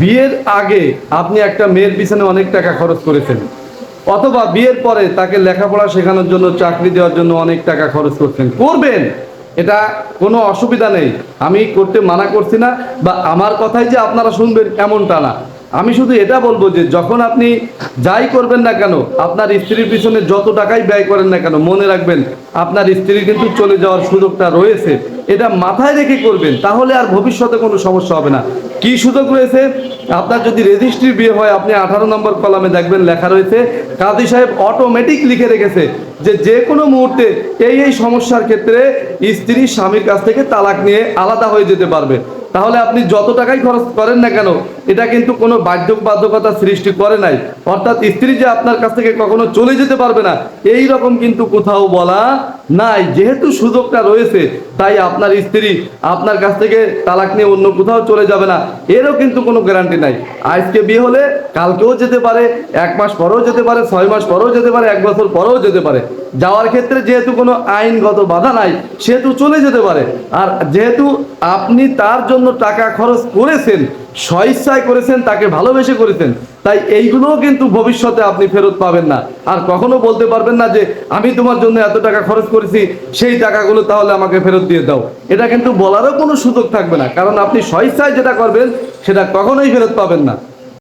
বিয়ের আগে আপনি একটা মেয়ের পিছনে অনেক টাকা খরচ করেছেন। অথবা বিয়ের পরে তাকে লেখাপড়া শেখানোর জন্য, চাকরি দেওয়ার জন্য অনেক টাকা খরচ করছেন। করবেন। এটা কোনো অসুবিধা নেই। আমি করতে মানা করছি না বা আমার কথাই যে আপনারা শুনবেন এমনটা না। আমি শুধু এটা বলব যে যখন আপনি যাই করবেন না কেন, আপনার স্ত্রীর পিছনে যত টাকাই ব্যয় করেন না কেন, মনে রাখবেন আপনার স্ত্রী কিন্তু চলে যাওয়ার সুযোগটা রয়েছে। এটা মাথায় রেখে করবেন, তাহলে আর ভবিষ্যতে কোনো সমস্যা হবে না। কি সুযোগ রয়েছে? আপনার যদি রেজিস্ট্রি বিয়ে হয়, আপনি আঠারো নম্বর কলামে দেখবেন লেখা রয়েছে, কাজী সাহেব অটোমেটিক লিখে রেখেছে যে যে কোনো মুহূর্তে এই এই সমস্যার ক্ষেত্রে স্ত্রী স্বামীর কাছ থেকে তালাক নিয়ে আলাদা হয়ে যেতে পারবে। তাহলে আপনি যত টাকাই খরচ করেন না কেন, এটা কিন্তু কোনো বাধ্য বাধ্যকতা সৃষ্টি করে নাই। অর্থাৎ স্ত্রী যে আপনার কাছ থেকে কখনো চলে যেতে পারবে না, এই রকম কিন্তু কোথাও বলা নাই। যেহেতু সুযোগটা রয়েছে, তাই আপনার স্ত্রী আপনার কাছ থেকে তালাক নিয়ে অন্য কোথাও চলে যাবে না, এরও কিন্তু কোনো গ্যারান্টি নাই। আজকে বিয়ে হলে কালকেও যেতে পারে, এক মাস পরেও যেতে পারে, ছয় মাস পরেও যেতে পারে, এক বছর পরেও যেতে পারে। যাওয়ার ক্ষেত্রে যেহেতু কোনো আইনগত বাধা নাই, সেহেতু চলে যেতে পারে। আর যেহেতু আপনি তার জন্য টাকা খরচ করেছেন, স্বইচ্ছায় করেছেন, তাকে ভালোবেসে করেছেন, তাই এইগুলোও কিন্তু ভবিষ্যতে আপনি ফেরত পাবেন না। আর কখনো বলতে পারবেন না যে, আমি তোমার জন্য এত টাকা খরচ করেছি, সেই টাকাগুলো তাহলে আমাকে ফেরত দিয়ে দাও। এটা কিন্তু বলারও কোনো সুযোগ থাকবে না। কারণ আপনি স্বইচ্ছায় যেটা করবেন, সেটা কখনোই ফেরত পাবেন না।